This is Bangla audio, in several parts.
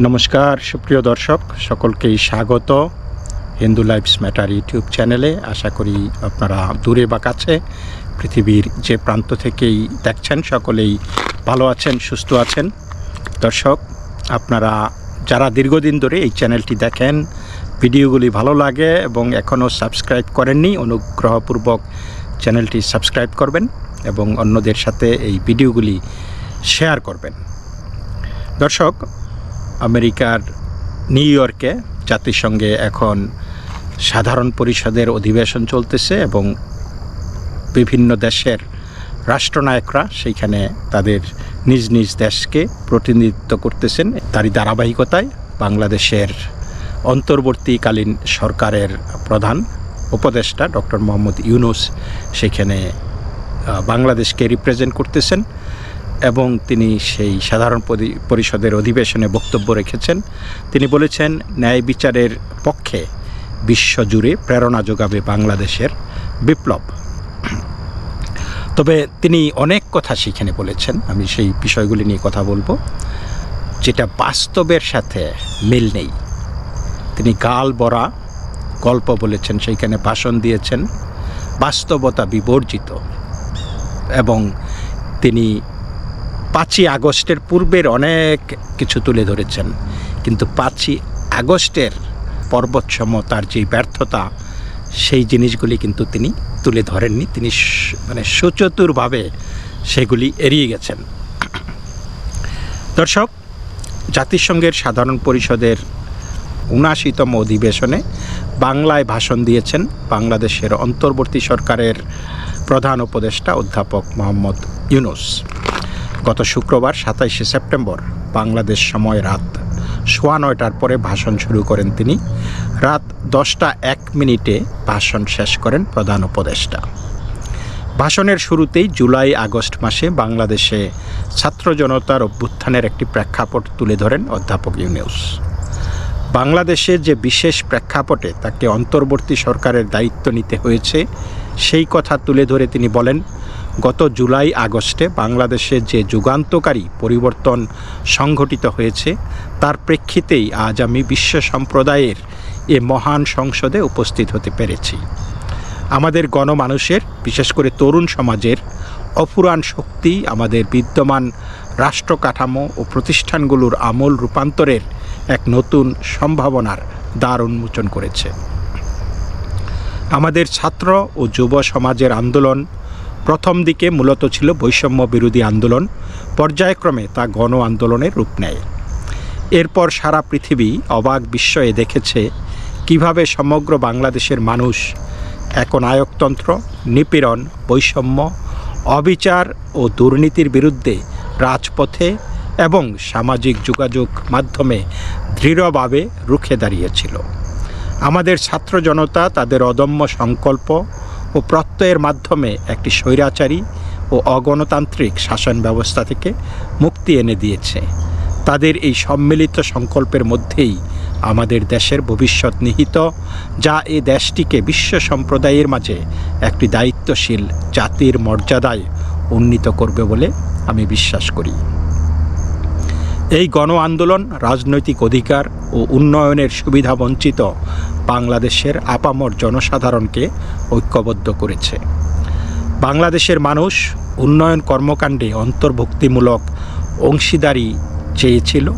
নমস্কার, সুপ্রিয় দর্শক, সকলকেই স্বাগত হিন্দু লাইফস ম্যাটার ইউটিউব চ্যানেলে। আশা করি আপনারা দূরে বা কাছে পৃথিবীর যে প্রান্ত থেকেই দেখছেন, সকলেই ভালো আছেন, সুস্থ আছেন। দর্শক, আপনারা যারা দীর্ঘদিন ধরে এই চ্যানেলটি দেখেন, ভিডিওগুলি ভালো লাগে এবং এখনও সাবস্ক্রাইব করেননি, অনুগ্রহপূর্বক চ্যানেলটি সাবস্ক্রাইব করবেন এবং অন্যদের সাথে এই ভিডিওগুলি শেয়ার করবেন। দর্শক আমেরিকার নিউ ইয়র্কে জাতিসংঘে এখন সাধারণ পরিষদের অধিবেশন চলতেছে এবং বিভিন্ন দেশের রাষ্ট্রনায়করা সেইখানে তাদের নিজ নিজ দেশকে প্রতিনিধিত্ব করতেছেন। তারই ধারাবাহিকতায় বাংলাদেশের অন্তর্বর্তীকালীন সরকারের প্রধান উপদেষ্টা ডক্টর মোহাম্মদ ইউনুস সেখানে বাংলাদেশকে রিপ্রেজেন্ট করতেছেন। এবং তিনি সেই সাধারণ পরি- পরিষদের অধিবেশনে বক্তব্য রেখেছেন। তিনি বলেছেন, ন্যায় বিচারের পক্ষে বিশ্বজুড়ে প্রেরণা যোগাবে বাংলাদেশের বিপ্লব। তবে তিনি অনেক কথা সেখানে বলেছেন। আমি সেই বিষয়গুলি নিয়ে কথা বলব। যেটা বাস্তবের সাথে মিল নেই। তিনি গাল বরা গল্প বলেছেন, সেইখানে ভাষণ দিয়েছেন। বাস্তবতা বিবর্জিত। এবং তিনি পাঁচই আগস্টের পূর্বের অনেক কিছু তুলে ধরেছেন। কিন্তু পাঁচই আগস্টের পর্বতসম তার যে ব্যর্থতা, সেই জিনিসগুলি কিন্তু তিনি তুলে ধরেননি। তিনি মানে সুচতুরভাবে সেগুলি এড়িয়ে গেছেন। দর্শক, জাতিসংঘের সাধারণ পরিষদের উনাশিতম অধিবেশনে বাংলায় ভাষণ দিয়েছেন বাংলাদেশের অন্তর্বর্তী সরকারের প্রধান উপদেষ্টা অধ্যাপক মোহাম্মদ ইউনুস। গত শুক্রবার সাতাইশে সেপ্টেম্বর বাংলাদেশ সময় রাত সোয়া নয়টার পরে ভাষণ শুরু করেন তিনি। রাত দশটা এক মিনিটে ভাষণ শেষ করেন প্রধান উপদেষ্টা। ভাষণের শুরুতেই জুলাই আগস্ট মাসে বাংলাদেশে ছাত্র জনতার অভ্যুত্থানের একটি প্রেক্ষাপট তুলে ধরেন অধ্যাপক ইউনিউস। বাংলাদেশের যে বিশেষ প্রেক্ষাপটে তাকে অন্তর্বর্তী সরকারের দায়িত্ব নিতে হয়েছে, সেই কথা তুলে ধরে তিনি বলেন গত জুলাই আগস্টে বাংলাদেশে যে যুগান্তকারী পরিবর্তন সংঘটিত হয়েছে, তার প্রেক্ষিতেই আজ আমি বিশ্ব সম্প্রদায়ের এ মহান সংসদে উপস্থিত হতে পেরেছি। আমাদের গণমানুষের, বিশেষ করে তরুণ সমাজের অফুরান শক্তি, আমাদের বিদ্যমান রাষ্ট্র কাঠামো ও প্রতিষ্ঠানগুলোর আমূল রূপান্তরের এক নতুন সম্ভাবনার দ্বার উন্মোচন করেছে। আমাদের ছাত্র ও যুব সমাজের আন্দোলন প্রথম দিকে মূলত ছিল বৈষম্য বিরোধী আন্দোলন, পর্যায়ক্রমে তা গণ আন্দোলনের রূপ নেয়। এরপর সারা পৃথিবী অবাক বিস্ময়ে দেখেছে কীভাবে সমগ্র বাংলাদেশের মানুষ এখন আয়কতন্ত্র নিপীড়ন, বৈষম্য, অবিচার ও দুর্নীতির বিরুদ্ধে রাজপথে এবং সামাজিক যোগাযোগ মাধ্যমে দৃঢ়ভাবে রুখে দাঁড়িয়েছিল। আমাদের ছাত্র জনতা তাদের অদম্য সংকল্প ও প্রত্যয়ের মাধ্যমে একটি স্বৈরাচারী ও অগণতান্ত্রিক শাসন ব্যবস্থা থেকে মুক্তি এনে দিয়েছে। তাদের এই সম্মিলিত সংকল্পের মধ্যেই আমাদের দেশের ভবিষ্যৎ নিহিত, যা এই দেশটিকে বিশ্ব সম্প্রদায়ের মাঝে একটি দায়িত্বশীল জাতির মর্যাদায় উন্নীত করবে বলে আমি বিশ্বাস করি। এই গণ আন্দোলন রাজনৈতিক অধিকার ও উন্নয়নের সুবিধা বঞ্চিত বাংলাদেশের আপামর জনসাধারণকে ঐক্যবদ্ধ করেছে। বাংলাদেশের মানুষ উন্নয়ন কর্মকাণ্ডে অন্তর্ভুক্তিমূলক অংশীদারি চেয়েছিল।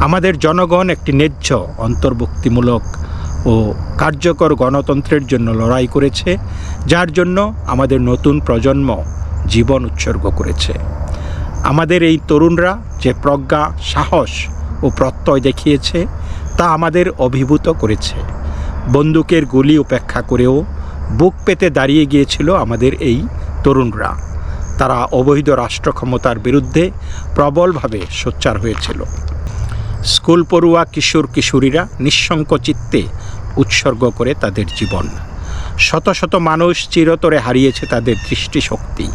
আমাদের জনগণ একটি ন্যায্য, অন্তর্ভুক্তিমূলক ও কার্যকর গণতন্ত্রের জন্য লড়াই করেছে, যার জন্য আমাদের নতুন প্রজন্ম জীবন উৎসর্গ করেছে। আমাদের এই তরুণরা যে প্রজ্ঞা, সাহস ও প্রত্যয় দেখিয়েছে তা আমাদের অভিভূত করেছে। বন্দুকের গুলি উপেক্ষা করেও বুক পেতে দাঁড়িয়ে গিয়েছিল আমাদের এই তরুণরা। তারা অবৈধ রাষ্ট্র ক্ষমতার বিরুদ্ধে প্রবলভাবে সোচ্চার হয়েছিল। স্কুল পড়ুয়া কিশোর কিশোরীরা নিঃসঙ্ক চিত্তে উৎসর্গ করে তাদের জীবন। শত শত মানুষ চিরতরে হারিয়েছে তাদের দৃষ্টিশক্তি।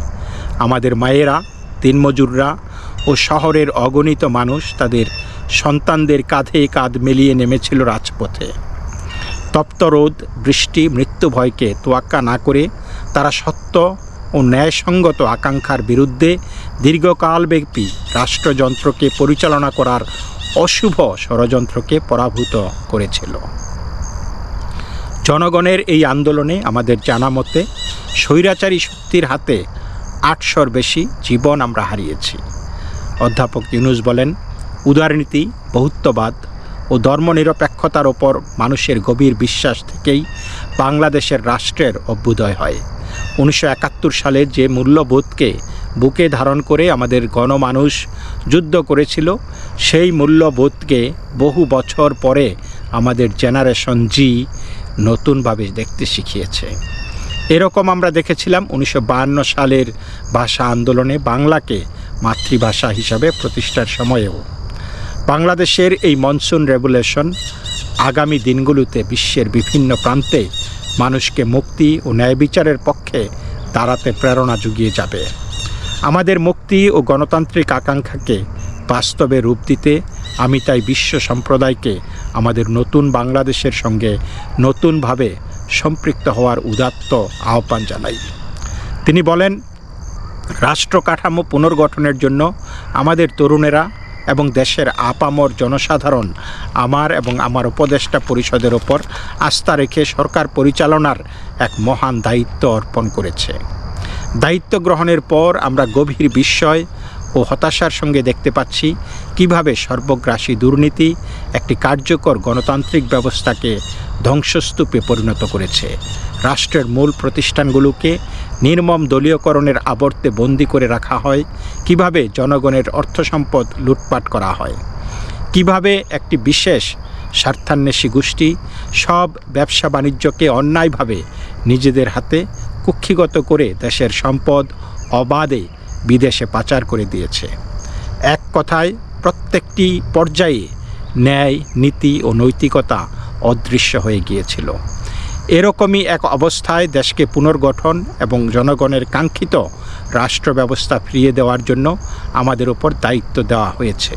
আমাদের মায়েরা দিনমজুররা ও শহরের অগণিত মানুষ তাদের সন্তানদের কাঁধে কাঁধ মিলিয়ে নেমেছিল রাজপথে। তপ্ত রোদ, বৃষ্টি, মৃত্যু ভয়কে তোয়াক্কা না করে তারা সত্য ও ন্যায়সঙ্গত আকাঙ্ক্ষার বিরুদ্ধে দীর্ঘকালব্যাপী রাষ্ট্রযন্ত্রকে পরিচালনা করার অশুভ ষড়যন্ত্রকে পরাভূত করেছিল। জনগণের এই আন্দোলনে আমাদের জানা মতে স্বৈরাচারী শক্তির হাতে আটশোর বেশি জীবন আমরা হারিয়েছি। অধ্যাপক ইউনুস বলেন উদারনীতি বহুত্ববাদ ও ধর্মনিরপেক্ষতার ওপর মানুষের গভীর বিশ্বাস থেকেই বাংলাদেশের রাষ্ট্রের অভ্যুদয় হয়। উনিশশো একাত্তর সালে যে মূল্যবোধকে বুকে ধারণ করে আমাদের গণমানুষ যুদ্ধ করেছিল, সেই মূল্যবোধকে বহু বছর পরে আমাদের জেনারেশন জি নতুনভাবে দেখতে শিখিয়েছে। এরকম আমরা দেখেছিলাম উনিশশো বায়ান্ন সালের ভাষা আন্দোলনে বাংলাকে মাতৃভাষা হিসাবে প্রতিষ্ঠার সময়েও। বাংলাদেশের এই মনসুন রেগুলেশন আগামী দিনগুলোতে বিশ্বের বিভিন্ন প্রান্তে মানুষকে মুক্তি ও ন্যায় বিচারের পক্ষে দাঁড়াতে প্রেরণা জুগিয়ে যাবে। আমাদের মুক্তি ও গণতান্ত্রিক আকাঙ্ক্ষাকে বাস্তবে রূপ দিতে আমি তাই বিশ্ব সম্প্রদায়কে আমাদের নতুন বাংলাদেশের সঙ্গে নতুনভাবে সম্পৃক্ত হওয়ার উদাত্ত আহ্বান জানাই। তিনি বলেন, রাষ্ট্র কাঠামো পুনর্গঠনের জন্য আমাদের তরুণেরা এবং দেশের আপামর জনসাধারণ আমার এবং আমার উপদেষ্টা পরিষদের ওপর আস্থা রেখে সরকার পরিচালনার এক মহান দায়িত্ব অর্পণ করেছে। দায়িত্ব গ্রহণের পর আমরা গভীর বিস্ময় ও হতাশার সঙ্গে দেখতে পাচ্ছি কীভাবে সর্বগ্রাসী দুর্নীতি একটি কার্যকর গণতান্ত্রিক ব্যবস্থাকে ধ্বংসস্তূপে পরিণত করেছে। রাষ্ট্রের মূল প্রতিষ্ঠানগুলোকে নির্মম দলীয়করণের আবর্তে বন্দি করে রাখা হয়। কীভাবে জনগণের অর্থ সম্পদ লুটপাট করা হয়। কীভাবে একটি বিশেষ স্বার্থান্বেষী গোষ্ঠী সব ব্যবসা বাণিজ্যকে অন্যায়ভাবে নিজেদের হাতে কুক্ষিগত করে দেশের সম্পদ অবাধে বিদেশে পাচার করে দিয়েছে। এক কথায়, প্রত্যেকটি পর্যায়ে ন্যায়, নীতি ও নৈতিকতা অদৃশ্য হয়ে গিয়েছিল। এরকমই এক অবস্থায় দেশকে পুনর্গঠন এবং জনগণের কাঙ্ক্ষিত রাষ্ট্র ব্যবস্থা ফিরিয়ে দেওয়ার জন্য আমাদের উপর দায়িত্ব দেওয়া হয়েছে।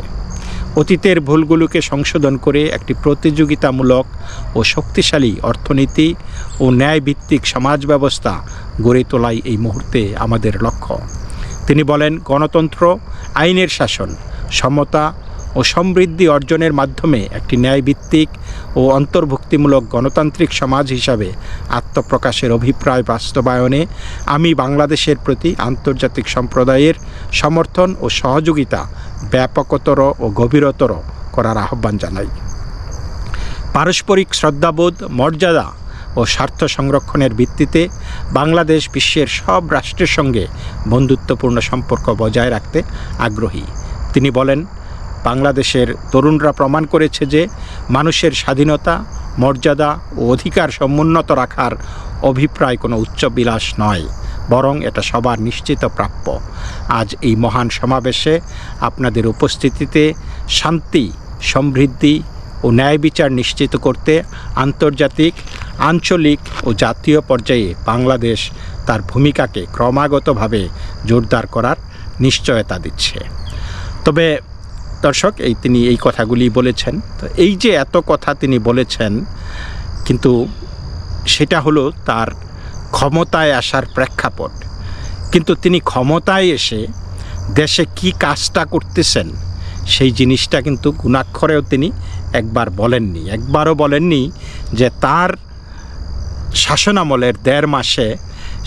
অতীতের ভুলগুলোকে সংশোধন করে একটি প্রতিযোগিতামূলক ও শক্তিশালী অর্থনীতি ও ন্যায়ভিত্তিক সমাজ ব্যবস্থা গড়ে তোলাই এই মুহূর্তে আমাদের লক্ষ্য। তিনি বলেন, গণতন্ত্র, আইনের শাসন, সমতা ও সমৃদ্ধি অর্জনের মাধ্যমে একটি ন্যায়ভিত্তিক ও অন্তর্ভুক্তিমূলক গণতান্ত্রিক সমাজ হিসাবে আত্মপ্রকাশের অভিপ্রায় বাস্তবায়নে আমি বাংলাদেশের প্রতি আন্তর্জাতিক সম্প্রদায়ের সমর্থন ও সহযোগিতা ব্যাপকতর ও গভীরতর করার আহ্বান জানাই। পারস্পরিক শ্রদ্ধাবোধ, মর্যাদা ও স্বার্থ সংরক্ষণের ভিত্তিতে বাংলাদেশ বিশ্বের সব রাষ্ট্রের সঙ্গে বন্ধুত্বপূর্ণ সম্পর্ক বজায় রাখতে আগ্রহী। তিনি বলেন, বাংলাদেশের তরুণরা প্রমাণ করেছে যে মানুষের স্বাধীনতা, মর্যাদা ও অধিকার সমুন্নত রাখার অভিপ্রায় কোনো উচ্চবিলাস নয়, বরং এটা সবার নিশ্চিত প্রাপ্য। আজ এই মহান সমাবেশে আপনাদের উপস্থিতিতে শান্তি, সমৃদ্ধি ও ন্যায় বিচার নিশ্চিত করতে আন্তর্জাতিক আঞ্চলিক ও জাতীয় পর্যায়ে বাংলাদেশ তার ভূমিকাকে ক্রমাগতভাবে জোরদার করার নিশ্চয়তা দিচ্ছে। তবে দর্শক, এই তিনি এই কথাগুলি বলেছেন। তো এই যে এত কথা তিনি বলেছেন, কিন্তু সেটা হলো তার ক্ষমতায় আসার প্রেক্ষাপট। কিন্তু তিনি ক্ষমতায় এসে দেশে কি কাজটা করতেছেন, সেই জিনিসটা কিন্তু গুণাক্ষরেও তিনি একবার বলেননি। একবারও বলেননি যে তার শাসনামলের দেড় মাসে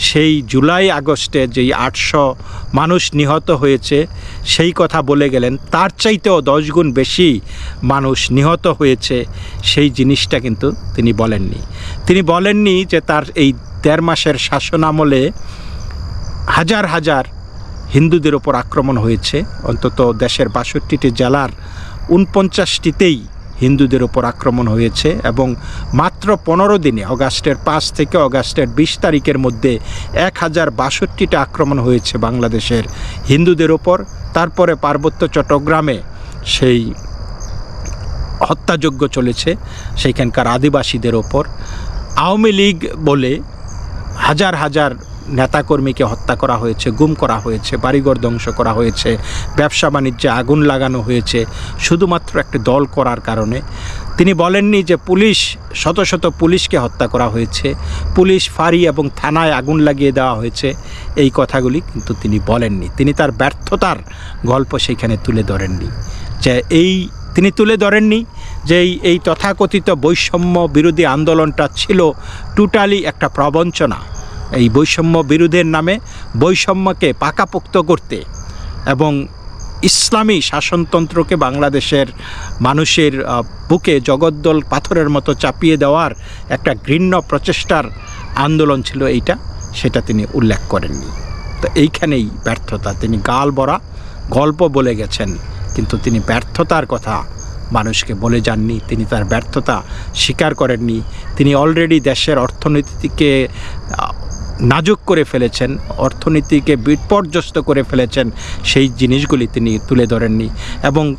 সেই জুলাই আগস্টে যেই আটশো মানুষ নিহত হয়েছে, সেই কথা বলে গেলেন, তার চাইতেও দশগুণ বেশি মানুষ নিহত হয়েছে, সেই জিনিসটা কিন্তু তিনি বলেননি। তিনি বলেননি যে তার এই দেড় মাসের শাসনামলে হাজার হাজার হিন্দুদের ওপর আক্রমণ হয়েছে, অন্তত দেশের বাষট্টিটি জেলার উনপঞ্চাশটিতেই হিন্দুদের ওপর আক্রমণ হয়েছে এবং মাত্র পনেরো দিনে, অগাস্টের পাঁচ থেকে অগাস্টের বিশ তারিখের মধ্যে এক হাজার বাষট্টিটা আক্রমণ হয়েছে বাংলাদেশের হিন্দুদের ওপর তারপরে পার্বত্য চট্টগ্রামে সেই হত্যাযজ্ঞ চলেছে সেইখানকার আদিবাসীদের ওপর আওয়ামী লীগ বলে হাজার হাজার নেতাকর্মীকে হত্যা করা হয়েছে, গুম করা হয়েছে, বাড়িঘর ধ্বংস করা হয়েছে, ব্যবসা বাণিজ্যে আগুন লাগানো হয়েছে, শুধুমাত্র একটি দল করার কারণে। তিনি বলেননি যে পুলিশ, শত শত পুলিশকে হত্যা করা হয়েছে, পুলিশ ফাঁড়ি এবং থানায় আগুন লাগিয়ে দেওয়া হয়েছে, এই কথাগুলি কিন্তু তিনি বলেননি। তিনি তার ব্যর্থতার গল্প সেইখানে তুলে ধরেননি। যে এই, তিনি তুলে ধরেননি যে এই তথাকথিত বৈষম্য বিরোধী আন্দোলনটা ছিল টোটালি একটা প্রবঞ্চনা। এই বৈষম্য বিরোধের নামে বৈষম্যকে পাকাপোক্ত করতে এবং ইসলামী শাসনতন্ত্রকে বাংলাদেশের মানুষের বুকে জগদ্দল পাথরের মতো চাপিয়ে দেওয়ার একটা ঘৃণ্য প্রচেষ্টার আন্দোলন ছিল এইটা, সেটা তিনি উল্লেখ করেননি। তো এইখানেই ব্যর্থতা। তিনি গাল বরা গল্প বলে গেছেন, কিন্তু তিনি ব্যর্থতার কথা মানুষকে বলে যাননি। তিনি তার ব্যর্থতা স্বীকার করেননি। তিনি অলরেডি দেশের অর্থনীতিকে নাজুক করে ফেলেছেন, অর্থনীতিকে বিপর্যস্ত করে ফেলেছেন, সেই জিনিসগুলি তিনি তুলে ধরেননি। এবং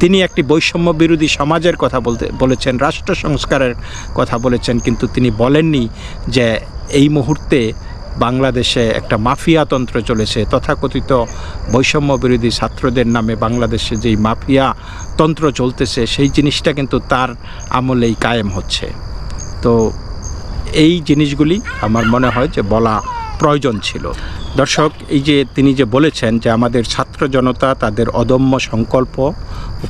তিনি একটি বৈষম্য বিরোধী সমাজের কথা বলতে, বলেছেন, রাষ্ট্র সংস্কারের কথা বলেছেন, কিন্তু তিনি বলেননি যে এই মুহূর্তে বাংলাদেশে একটা মাফিয়াতন্ত্র চলেছে। তথাকথিত বৈষম্য বিরোধী ছাত্রদের নামে বাংলাদেশে যেই মাফিয়া তন্ত্র চলতেছে, সেই জিনিসটা কিন্তু তার আমলেই কায়েম হচ্ছে। তো এই জিনিসগুলি আমার মনে হয় যে বলা প্রয়োজন ছিল। দর্শক, এই যে তিনি যে বলেছেন যে আমাদের ছাত্র জনতা তাদের অদম্য সংকল্প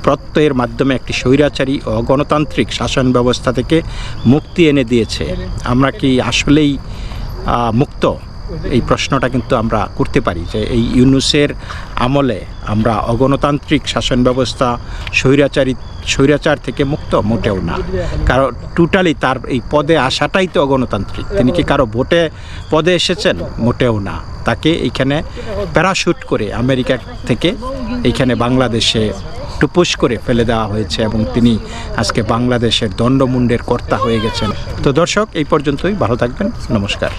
প্রত্যয়ের মাধ্যমে একটি স্বৈরাচারী ও গণতান্ত্রিক শাসন ব্যবস্থা থেকে মুক্তি এনে দিয়েছে, আমরা কি আসলেই মুক্ত? এই প্রশ্নটা কিন্তু আমরা করতে পারি যে এই ইউনুসের আমলে আমরা অগণতান্ত্রিক শাসন ব্যবস্থা, স্বৈরাচারী, স্বৈরাচার থেকে মুক্ত মোটেও না। কারণ টোটালি তার এই পদে আসাটাই তো অগণতান্ত্রিক। তিনি কি কারও ভোটে পদে এসেছেন? মোটেও না। তাকে এইখানে প্যারাশুট করে আমেরিকা থেকে এইখানে বাংলাদেশে টুপুস করে ফেলে দেওয়া হয়েছে এবং তিনি আজকে বাংলাদেশের দণ্ডমুণ্ডের কর্তা হয়ে গেছেন। তো দর্শক, এই পর্যন্তই। ভালো থাকবেন। নমস্কার।